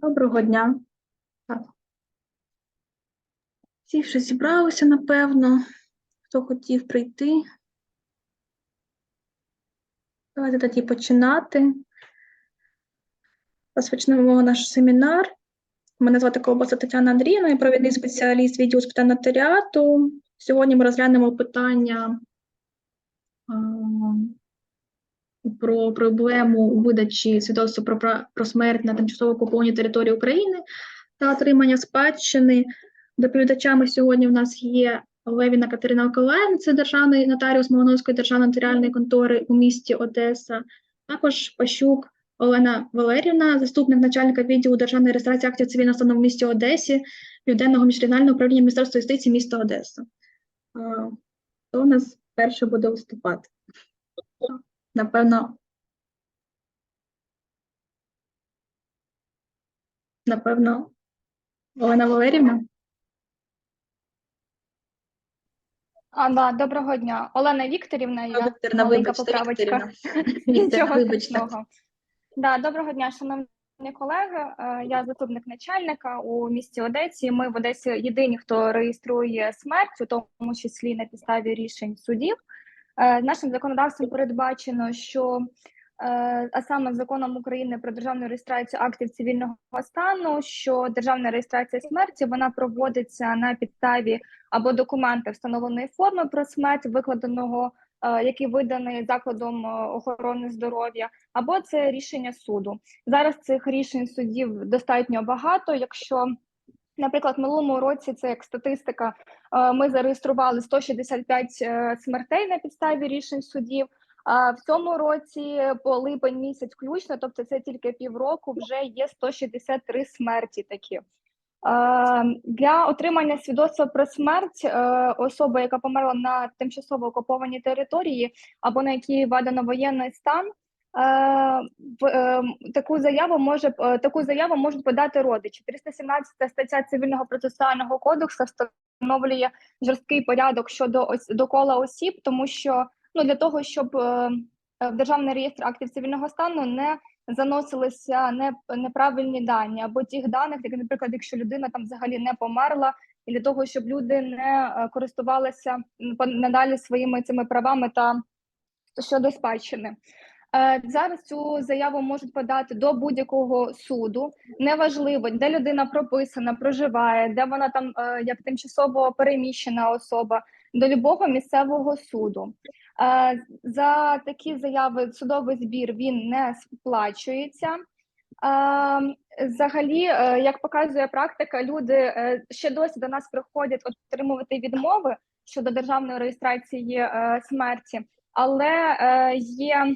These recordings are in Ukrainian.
Доброго дня. Всі вже зібралися, напевно. Хто хотів прийти. Давайте тоді починати. Розпочнемо наш семінар. Мене звати Колбаса Тетяна Андріївна, я провідний спеціаліст відділу з питань нотаріату. Сьогодні ми розглянемо питання про проблему видачі свідоцтва про, про смерть на тимчасово окупованій території України та отримання спадщини. Доповідачами сьогодні в нас є Левіна Катерина Миколаївна, це державний нотаріус Молоновської державної нотаріальної контори у місті Одеса. Також Пащук Олена Валерівна, заступник начальника відділу державної реєстрації актів цивільного стану в місті Одесі, Південного міжрегіонального управління Міністерства юстиції міста Одеса. Хто у нас перше буде виступати? Напевно, напевно, Олена Валерівна. А, да, доброго дня. Олена Вікторівна, я Вікторівна, маленька вибачте, поправочка. Вікторівна. Нічого вибачте. страшного. Да, доброго дня, шановні колеги. Е, Я заступник начальника у місті Одесі. Ми в Одесі єдині, хто реєструє смерть, у тому числі на підставі рішень судів. Е, Нашим законодавством передбачено, що е, а саме законом України про державну реєстрацію актів цивільного стану, що державна реєстрація смерті вона проводиться на підставі або документа встановленої форми про смерть, викладеного, е, який виданий закладом охорони здоров'я, або це рішення суду. Зараз цих рішень судів достатньо багато. Якщо Наприклад, в минулому році це як статистика. е, Ми зареєстрували 165 е, смертей на підставі рішень судів. А в цьому році по липень місяць включно, тобто це тільки півроку, вже є 163 смерті такі. Е, Для отримання свідоцтва про смерть особа, яка померла на тимчасово окупованій території або на якій введено воєнний стан, в- е, таку заяву може е, таку заяву можуть подати родичі. 317 стаття цивільного процесуального кодексу встановлює жорсткий порядок щодо до кола осіб, тому що ну для того, щоб е, в державний реєстр актів цивільного стану не заносилися не, неправильні дані або тих даних, як, наприклад, якщо людина там взагалі не померла, і для того, щоб люди не е, користувалися надалі своїми цими правами та щодо спадщини. Е, Зараз цю заяву можуть подати до будь-якого суду. Неважливо, де людина прописана, проживає, де вона там е, як тимчасово переміщена особа, до любого місцевого суду. Е, За такі заяви судовий збір він не сплачується. Взагалі, як показує практика, люди ще досі до нас приходять отримувати відмови щодо державної реєстрації смерті, але є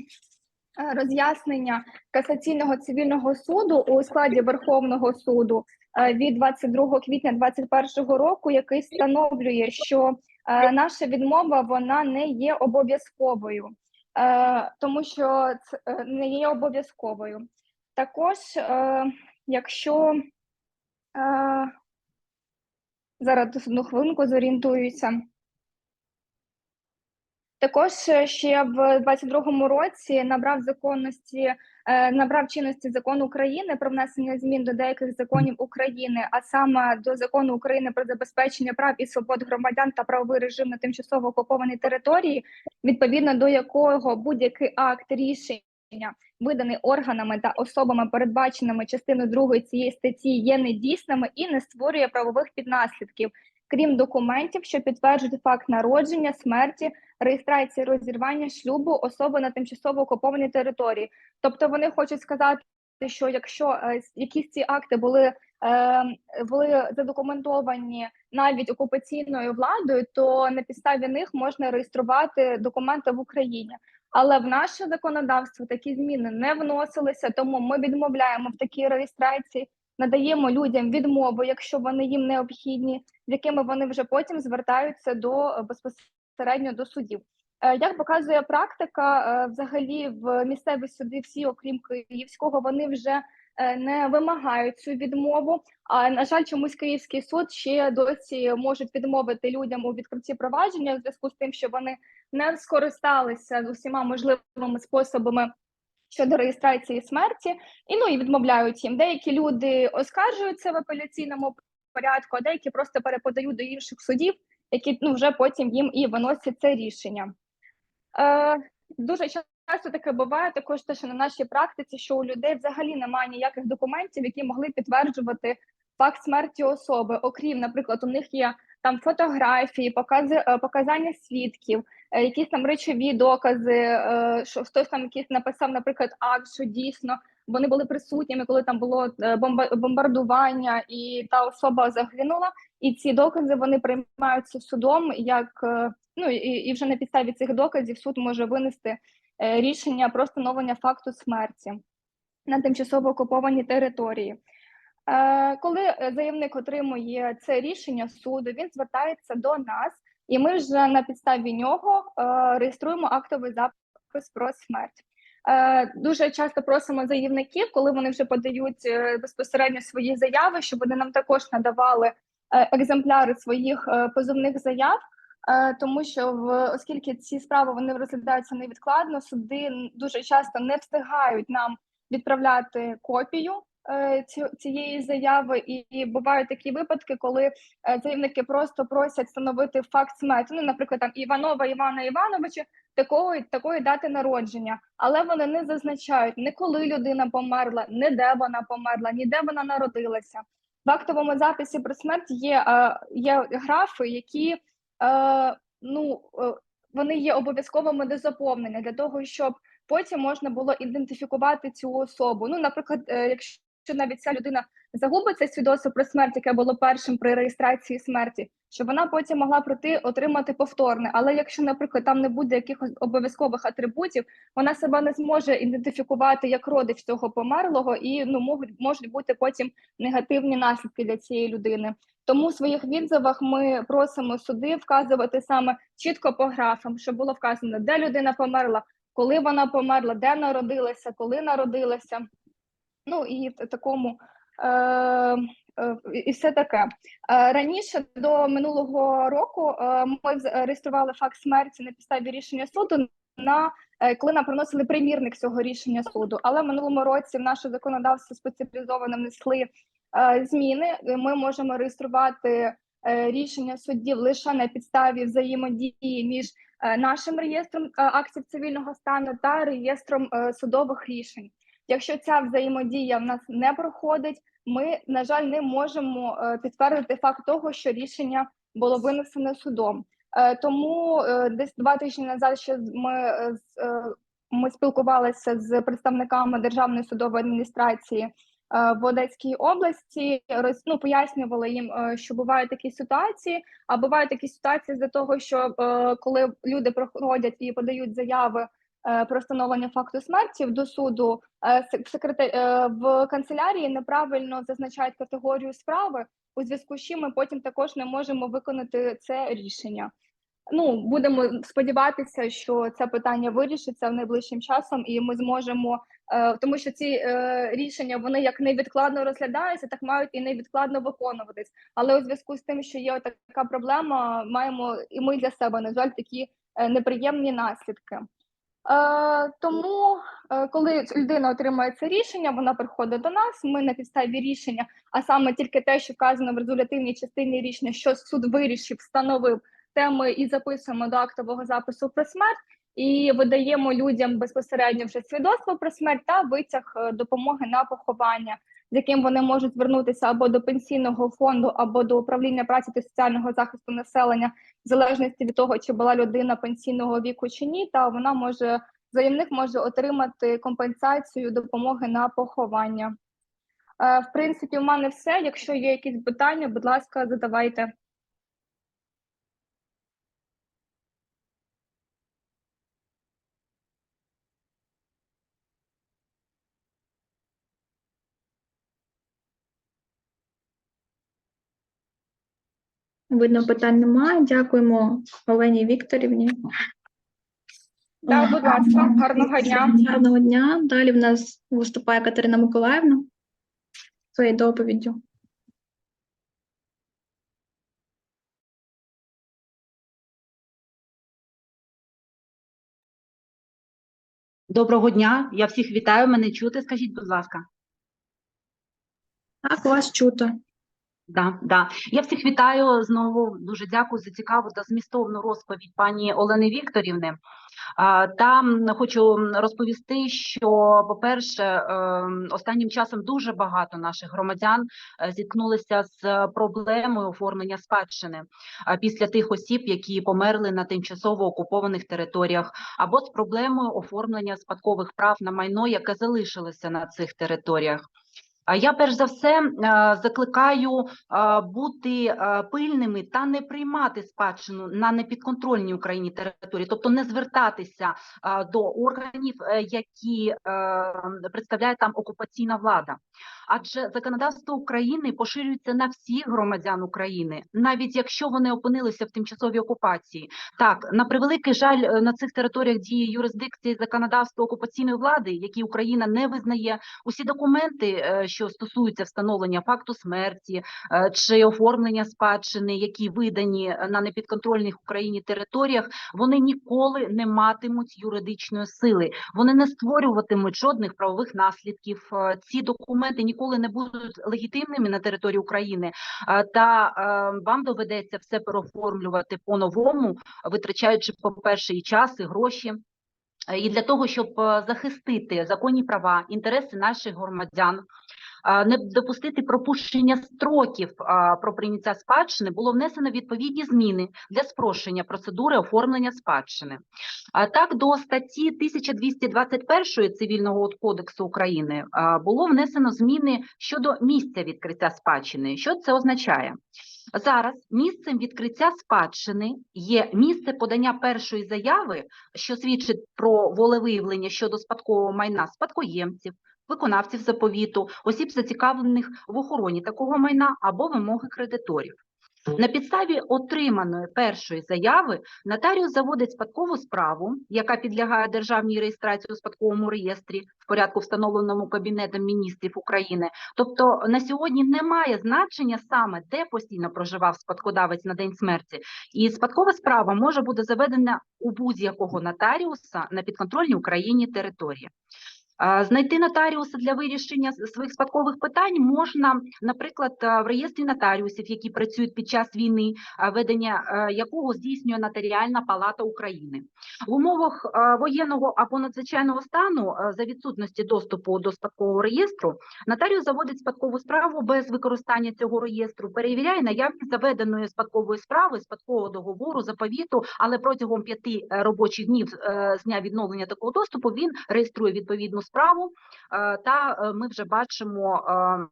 роз'яснення касаційного цивільного суду у складі Верховного суду е, від 22 квітня 2021 року, який встановлює, що е, наша відмова вона не є обов'язковою, е, тому що це е, не є обов'язковою. Також, е, якщо е, зараз одну хвилинку зорієнтуюся. Також е, ще в 22-му році набрав законності, е, набрав чинності закон України про внесення змін до деяких законів України, а саме до закону України про забезпечення прав і свобод громадян та правовий режим на тимчасово окупованій території, відповідно до якого будь-який акт рішення, виданий органами та особами, передбаченими частиною 2 цієї статті, є недійсними і не створює правових піднаслідків, крім документів, що підтверджують факт народження, смерті реєстрації розірвання шлюбу особи на тимчасово окупованій території. Тобто вони хочуть сказати, що якщо е, якісь ці акти були, е, були задокументовані навіть окупаційною владою, то на підставі них можна реєструвати документи в Україні. Але в наше законодавство такі зміни не вносилися, тому ми відмовляємо в такій реєстрації, надаємо людям відмову, якщо вони їм необхідні, з якими вони вже потім звертаються до е, безпосередньо до судів. Е, Як показує практика, е, взагалі в місцеві суди, всі, окрім Київського, вони вже не вимагають цю відмову. А на жаль, чомусь Київський суд ще досі можуть відмовити людям у відкритті провадження в зв'язку з тим, що вони не скористалися з усіма можливими способами щодо реєстрації смерті, і ну і відмовляють їм. Деякі люди оскаржуються в апеляційному порядку, а деякі просто переподають до інших судів, які ну вже потім їм і виносять це рішення. Е, Дуже часто таке буває також те, що на нашій практиці, що у людей взагалі немає ніяких документів, які могли підтверджувати факт смерті особи. Окрім, наприклад, у них є там фотографії, покази, е, показання свідків, якісь там речові докази, е, що хтось там якийсь написав, наприклад, акт, що дійсно вони були присутніми, коли там було е, бомбардування, і та особа загинула. І ці докази вони приймаються судом як е, ну і, і вже на підставі цих доказів суд може винести е, рішення про встановлення факту смерті на тимчасово окупованій території. Е, Коли е, заявник отримує це рішення суду, він звертається до нас, і ми вже на підставі нього е, реєструємо актовий запис про смерть. Е, Дуже часто просимо заявників, коли вони вже подають е, безпосередньо свої заяви, щоб вони нам також надавали екземпляри своїх позовних заяв. Тому що в оскільки ці справи вони розглядаються невідкладно, суди дуже часто не встигають нам відправляти копію цієї заяви, і, бувають такі випадки, коли е, заявники просто просять встановити факт смерті. Ну, наприклад, там Іванова Івана Івановича такої такої дати народження, але вони не зазначають не коли людина померла, не де вона померла, ні де вона народилася. В актовому записі про смерть є, е, є графи, які е, ну е, вони є обов'язковими до заповнення для того, щоб потім можна було ідентифікувати цю особу. Ну, наприклад, е, якщо навіть ця людина загубиться свідоцтво про смерть, яке було першим при реєстрації смерті, щоб вона потім могла прийти отримати повторне. Але якщо, наприклад, там не буде якихось обов'язкових атрибутів, вона себе не зможе ідентифікувати як родич цього померлого, і ну можуть можуть бути потім негативні наслідки для цієї людини. Тому в своїх відзивах ми просимо суди вказувати саме чітко по графам, щоб було вказано, де людина померла, коли вона померла, де народилася, коли народилася. Ну і в такому е, е, і все таке. Е, раніше до минулого року е, ми зареєстрували факт смерті на підставі рішення суду. На е, коли нам приносили примірник цього рішення суду, але в минулому році в наше законодавство спеціалізоване внесли зміни. Ми можемо реєструвати рішення суддів лише на підставі взаємодії між нашим реєстром актів цивільного стану та реєстром судових рішень. Якщо ця взаємодія в нас не проходить, ми, на жаль, не можемо е, підтвердити факт того, що рішення було винесено судом. Е, Тому е, десь два тижні назад з- ми, ми спілкувалися з представниками Державної судової адміністрації в Одеській області, ну, пояснювали їм, що бувають такі ситуації, а бувають такі ситуації з-за того, що коли люди проходять і подають заяви про встановлення факту смерті до суду, е, сек- секретар е, в канцелярії неправильно зазначають категорію справи, у зв'язку з чим ми потім також не можемо виконати це рішення. Ну, будемо сподіватися, що це питання вирішиться в найближчим часом, і ми зможемо, е, тому що ці е, рішення вони як невідкладно розглядаються, так мають і невідкладно виконуватись. Але у зв'язку з тим, що є така проблема, маємо і ми для себе на жаль такі е, неприємні наслідки. Е, тому, е, коли людина отримує це рішення, вона приходить до нас. Ми на підставі рішення, а саме тільки те, що вказано в резолютивній частині рішення, що суд вирішив, встановив, те ми і записуємо до актового запису про смерть, і видаємо людям безпосередньо вже свідоцтво про смерть та витяг е, допомоги на поховання, з яким вони можуть звернутися або до пенсійного фонду, або до управління праці та соціального захисту населення в залежності від того, чи була людина пенсійного віку чи ні, та вона може заявник може отримати компенсацію допомоги на поховання. Е, В принципі, в мене все. Якщо є якісь питання, будь ласка, задавайте. Видно, питань немає. Дякуємо Олені Вікторівні. Так, будь ласка, гарного дня. Гарного дня. Далі в нас виступає Катерина Миколаївна своєю доповіддю. Доброго дня, я всіх вітаю. Мене чути, скажіть, будь ласка. Так, вас чуто. Да, да. Я всіх вітаю знову. Дуже дякую за цікаву та змістовну розповідь пані Олени Вікторівни. Та хочу розповісти, що, по-перше, ем, останнім часом дуже багато наших громадян е, зіткнулися з проблемою оформлення спадщини після тих осіб, які померли на тимчасово окупованих територіях, або з проблемою оформлення спадкових прав на майно, яке залишилося на цих територіях. Я перш за все е, закликаю е, бути е, пильними та не приймати спадщину на непідконтрольній Україні території, тобто не звертатися до органів, які представляє там окупаційна влада. Адже законодавство України поширюється на всіх громадян України, навіть якщо вони опинилися в тимчасовій окупації. Так, на превеликий жаль, е, на цих територіях діє юрисдикції законодавства окупаційної влади, які Україна не визнає. Усі документи, е, що стосуються встановлення факту смерті е, чи оформлення спадщини, які видані на непідконтрольних Україні територіях, вони ніколи не матимуть юридичної сили. Вони не створюватимуть жодних правових наслідків. Ці документи ніколи не будуть легітимними на території України. Та вам доведеться все переоформлювати по-новому, витрачаючи, по-перше, і час, і гроші. І для того, щоб захистити законні права, інтереси наших громадян, не допустити пропущення строків про прийняття спадщини, було внесено відповідні зміни для спрощення процедури оформлення спадщини. Так, до статті 1221 Цивільного кодексу України було внесено зміни щодо місця відкриття спадщини. Що це означає? Зараз місцем відкриття спадщини є місце подання першої заяви, що свідчить про волевиявлення щодо спадкового майна спадкоємців, виконавців заповіту, осіб зацікавлених в охороні такого майна або вимоги кредиторів. На підставі отриманої першої заяви нотаріус заводить спадкову справу, яка підлягає державній реєстрації у спадковому реєстрі в порядку, встановленому Кабінетом міністрів України. Тобто на сьогодні немає значення саме де постійно проживав спадкодавець на день смерті, і спадкова справа може бути заведена у будь-якого нотаріуса на підконтрольній Україні території. Знайти нотаріуса для вирішення своїх спадкових питань можна, наприклад, в реєстрі нотаріусів, які працюють під час війни, ведення якого здійснює Нотаріальна палата України. В умовах воєнного або надзвичайного стану за відсутності доступу до спадкового реєстру нотаріус заводить спадкову справу без використання цього реєстру, перевіряє наявність заведеної спадкової справи, спадкового договору, заповіту, але протягом п'яти е, робочих днів е, з дня відновлення такого доступу він реєструє відповідну справу, е, та е, ми вже бачимо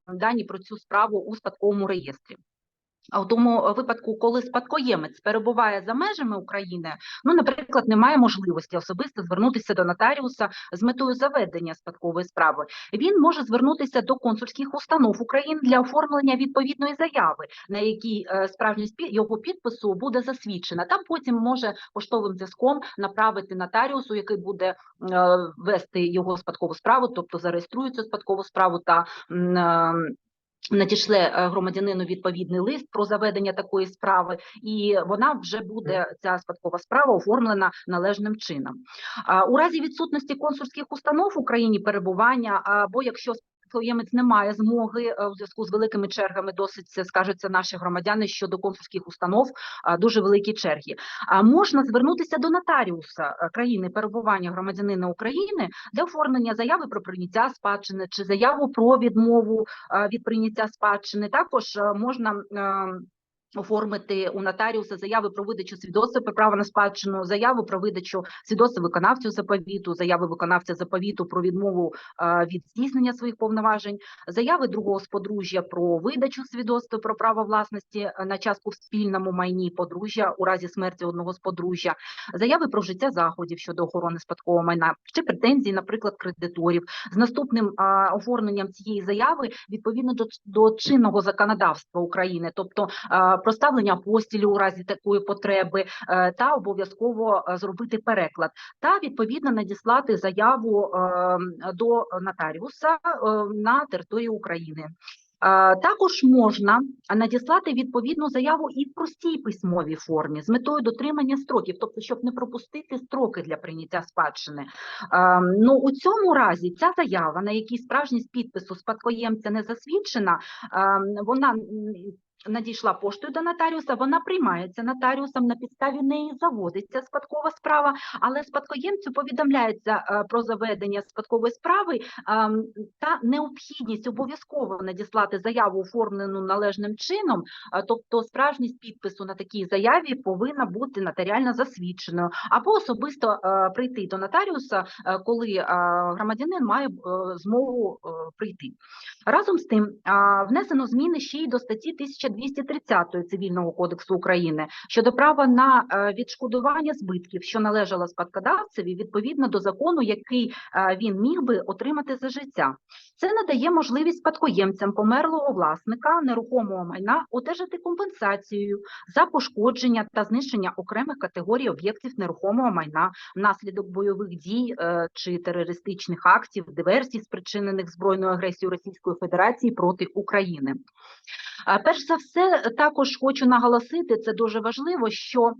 е, дані про цю справу у спадковому реєстрі. А в тому е, випадку, коли спадкоємець перебуває за межами України, ну, наприклад, немає можливості особисто звернутися до нотаріуса з метою заведення спадкової справи, він може звернутися до консульських установ України для оформлення відповідної заяви, на якій е, справжність його підпису буде засвідчена. Там потім може поштовим зв'язком направити нотаріусу, який буде е, вести його спадкову справу, тобто зареєструє цю спадкову справу та надішле е, громадянину відповідний лист про заведення такої справи, і вона вже буде ця спадкова справа оформлена належним чином. У разі відсутності консульських установ в Україні перебування, або якщо спадкоємець не має змоги е, у зв'язку з великими чергами, досить скажуться наші громадяни щодо консульських установ, дуже великі черги. А можна звернутися до нотаріуса е, країни перебування громадянина України для оформлення заяви про прийняття спадщини чи заяву про відмову е, від прийняття спадщини. Також можна оформити у нотаріуса заяви про видачу свідоцтва про право на спадщину, заяву про видачу свідоцтва виконавцю заповіту, заяви виконавця заповіту про відмову е, від здійснення своїх повноважень, заяви другого з подружжя про видачу свідоцтва про право власності е, на частку в спільному майні подружжя у разі смерті одного з подружжя, заяви про вжиття заходів щодо охорони спадкового майна чи претензії, наприклад, кредиторів. З наступним а, оформленням цієї заяви відповідно до, до чинного законодавства України, тобто проставлення апостілів у разі такої потреби, е, та обов'язково е, зробити переклад, та відповідно надіслати заяву е, до нотаріуса е, на території України. Також можна надіслати відповідну заяву і в простій письмовій формі з метою дотримання строків, тобто, щоб не пропустити строки для прийняття спадщини. Е, Ну, у цьому разі ця заява, на якій справжність підпису спадкоємця не засвідчена, е, вона надійшла поштою до нотаріуса, вона приймається нотаріусом, на підставі неї заводиться спадкова справа, але спадкоємцю повідомляється е, про заведення спадкової справи ем, та необхідність обов'язково надіслати заяву, оформлену належним чином, е, тобто справжність підпису на такій заяві повинна бути нотаріально засвідченою, або особисто е, прийти до нотаріуса, е, коли е, громадянин має е, змогу е, прийти. Разом з тим, внесено зміни ще й до статті 1230 Цивільного кодексу України щодо права на е, відшкодування збитків, що належало спадкодавцеві, відповідно до закону, який е, він міг би отримати за життя. Це надає можливість спадкоємцям померлого власника нерухомого майна одержати компенсацію за пошкодження та знищення окремих категорій об'єктів нерухомого майна внаслідок бойових дій е, чи терористичних актів, диверсій, спричинених збройною агресією Російської Федерації проти України. А, Перш за все, також хочу наголосити, це дуже важливо, що е,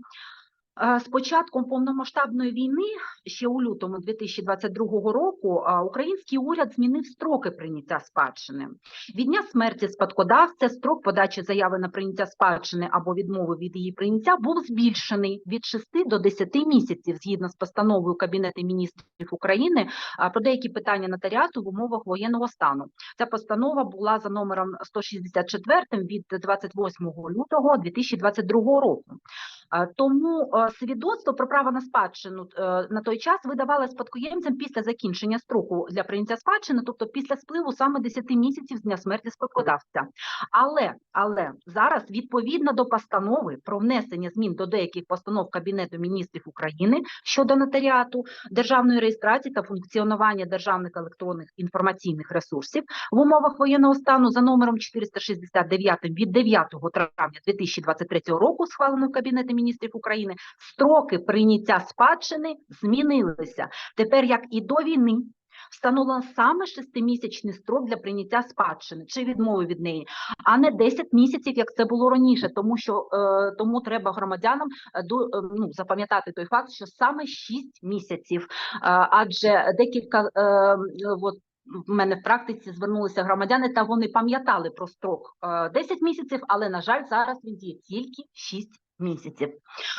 з початком повномасштабної війни, ще у лютому 2022 року, український уряд змінив строки прийняття спадщини. Від дня смерті спадкодавця строк подачі заяви на прийняття спадщини або відмови від її прийняття був збільшений від 6 до 10 місяців згідно з постановою Кабінету міністрів України про деякі питання нотаріату в умовах воєнного стану. Ця постанова була за номером 164 від 28 лютого 2022 року. Тому е, свідоцтво про право на спадщину е, на той час видавали спадкоємцям після закінчення строку для прийняття спадщини, тобто після спливу саме 10 місяців з дня смерті спадкодавця. Але, але зараз відповідно до постанови про внесення змін до деяких постанов Кабінету міністрів України щодо нотаріату, державної реєстрації та функціонування державних електронних інформаційних ресурсів в умовах воєнного стану за номером 469 від 9 травня 2023 року, схваленою Кабінетом міністрів України, строки прийняття спадщини змінилися. Тепер, як і до війни, встановлено саме шестимісячний строк для прийняття спадщини. Чи відмови від неї, а не 10 місяців, як це було раніше, тому що е, тому треба громадянам е, до, е, ну, запам'ятати той факт, що саме 6 місяців, е, адже декілька е, от, в мене в практиці звернулися громадяни, та вони пам'ятали про строк е, 10 місяців, але на жаль, зараз він діє тільки 6 місяців.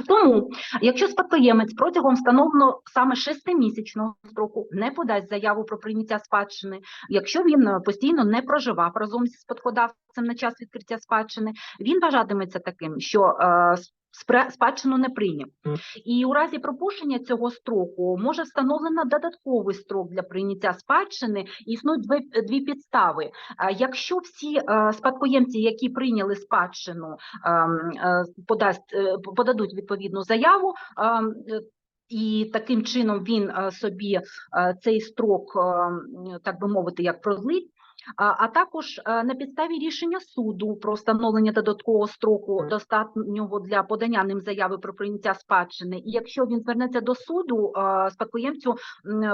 Тому, якщо спадкоємець протягом встановленого саме шестимісячного строку не подасть заяву про прийняття спадщини, якщо він е, постійно не проживав разом зі спадкодавцем на час відкриття спадщини, він вважатиметься таким, що е, спадщину не прийняв. І у разі пропущення цього строку може встановлено додатковий строк для прийняття спадщини. Існують дві, дві підстави. А Якщо всі е, спадкоємці, які прийняли спадщину, ем, е, подасть, е, подадуть відповідну заяву. ем, е, І таким чином він е, собі е, цей строк, е, так би мовити, як продлить. А, також е, на підставі рішення суду про встановлення додаткового строку достатнього для подання ним заяви про прийняття спадщини. І якщо він звернеться до суду, е, спадкоємцю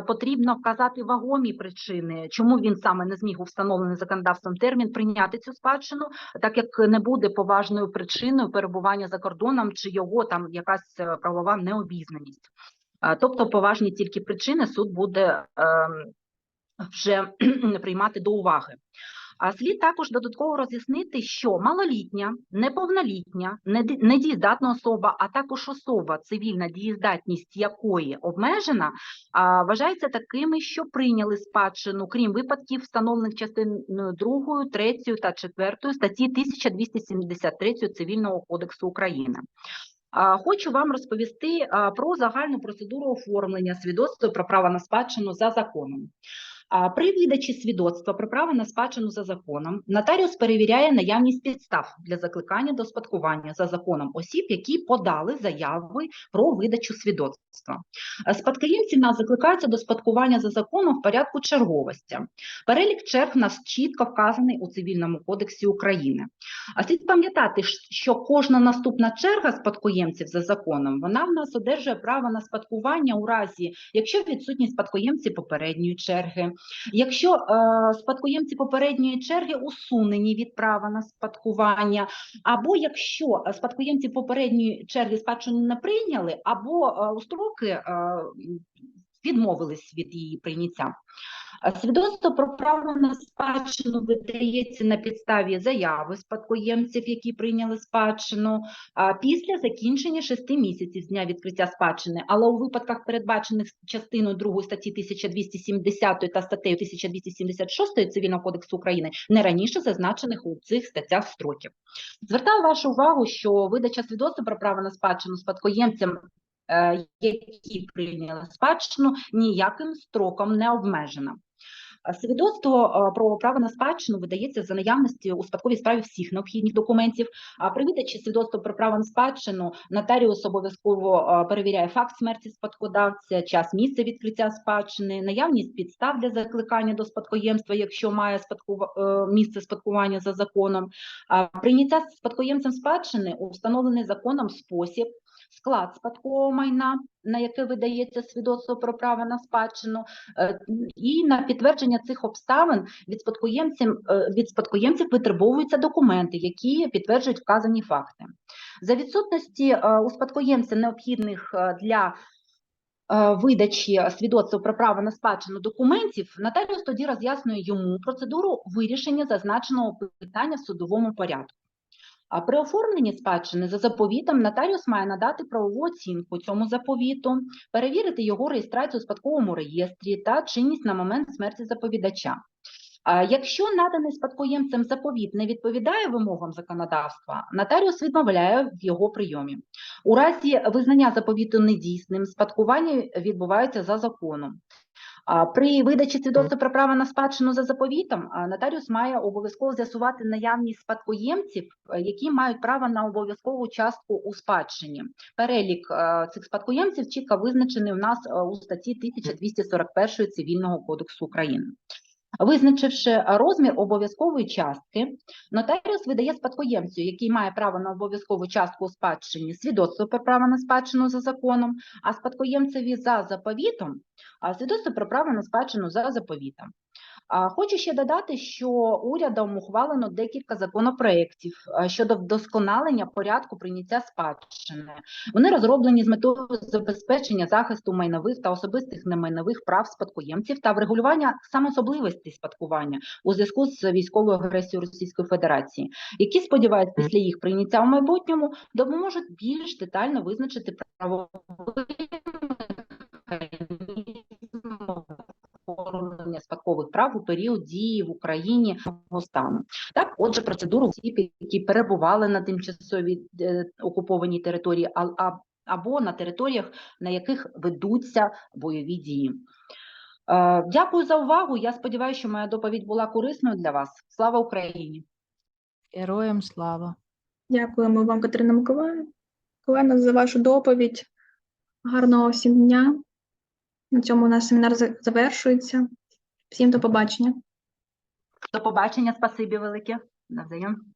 потрібно вказати вагомі причини, чому він саме не зміг у встановлений законодавством термін прийняти цю спадщину, так як не буде поважною причиною перебування за кордоном чи його там якась е, правова необізнаність. Тобто поважні тільки причини суд буде ем, вже приймати до уваги. А слід також додатково роз'яснити, що малолітня, неповнолітня, недієздатна особа, а також особа, цивільна дієздатність якої обмежена, а, вважаються такими, що прийняли спадщину, крім випадків, встановлених частиною 2, 3 та 4 статті 1273 Цивільного кодексу України. Хочу вам розповісти про загальну процедуру оформлення свідоцтва про право на спадщину за законом. При видачі свідоцтва про право на спадщину за законом нотаріус перевіряє наявність підстав для закликання до спадкування за законом осіб, які подали заяви про видачу свідоцтва. Е, Спадкоємці нас закликаються до спадкування за законом в порядку черговості. Перелік черг нас чітко вказаний у Цивільному кодексі України. А слід пам'ятати, що кожна наступна черга спадкоємців за законом, вона в нас одержує право на спадкування у разі, якщо відсутні спадкоємці попередньої черги, Якщо е, спадкоємці попередньої черги усунені від права на спадкування, або якщо е, спадкоємці попередньої черги спадщину не прийняли, або е, у строки е, відмовились від її прийняття. Свідоцтво про право на спадщину видається на підставі заяви спадкоємців, які прийняли спадщину, після закінчення шести місяців з дня відкриття спадщини. Але у випадках, передбачених частиною 2 статті 1270 та статтею 1276 Цивільного кодексу України, не раніше зазначених у цих статтях строків. Звертаю вашу увагу, що видача свідоцтва про право на спадщину спадкоємцям е, які прийняли спадщину, ніяким строком не обмежена. Свідоцтво е, про право на спадщину видається за наявності у спадковій справі всіх необхідних документів. А при видачі свідоцтва про право на спадщину нотаріус обов'язково е, перевіряє факт смерті спадкодавця, час місце відкриття спадщини, наявність підстав для закликання до спадкоємства, якщо має е, місце спадкування за законом. Прийняття спадкоємцем спадщини у встановлений законом спосіб склад спадкового майна, на яке видається свідоцтво про право на спадщину, е, і на підтвердження цих обставин від спадкоємців, е, від спадкоємців витребовуються документи, які підтверджують вказані факти. За відсутності е, у спадкоємця необхідних для видачі свідоцтва про право на спадщину документів, нотаріус тоді роз'яснює йому процедуру вирішення зазначеного питання в судовому порядку. А при оформленні спадщини за заповітом нотаріус має надати правову оцінку цьому заповіту, перевірити його реєстрацію у спадковому реєстрі та чинність на момент смерті заповідача. Якщо наданий спадкоємцем заповіт не відповідає вимогам законодавства, нотаріус відмовляє в його прийомі. У разі визнання заповіту недійсним, спадкування відбувається за законом. При видачі свідоцтва про право на спадщину за заповітом нотаріус має обов'язково з'ясувати наявність спадкоємців, е, які мають право на обов'язкову частку у спадщині. Перелік е, цих спадкоємців чітко визначений у нас е, у статті 1241 Цивільного кодексу України. Визначивши розмір обов'язкової частки, нотаріус видає спадкоємцю, який має право на обов'язкову частку у спадщині, свідоцтво про право на спадщину за законом, а спадкоємцеві за заповітом а свідоцтво про право на спадщину за заповітом. Хочу ще додати, що урядом ухвалено декілька законопроєктів щодо вдосконалення порядку прийняття спадщини. Вони розроблені з метою забезпечення захисту майнових та особистих немайнових прав спадкоємців та врегулювання самоособливостей спадкування у зв'язку з військовою агресією Російської Федерації, які сподіваються після їх прийняття в майбутньому допоможуть більш детально визначити правовий механізм оформлення спадкових прав у період дії в Україні стану. Так, отже, процедуру осіб, які перебували на тимчасовій е, окупованій території, а- а- або на територіях, на яких ведуться бойові дії. Е, Дякую за увагу. Я сподіваюся, що моя доповідь була корисною для вас. Слава Україні! Героям слава. Дякуємо вам, Катерина Миколаївна, за вашу доповідь. Гарного всім дня. На цьому наш семінар завершується. Всім до побачення. До побачення, спасибі велике. Навзаєм.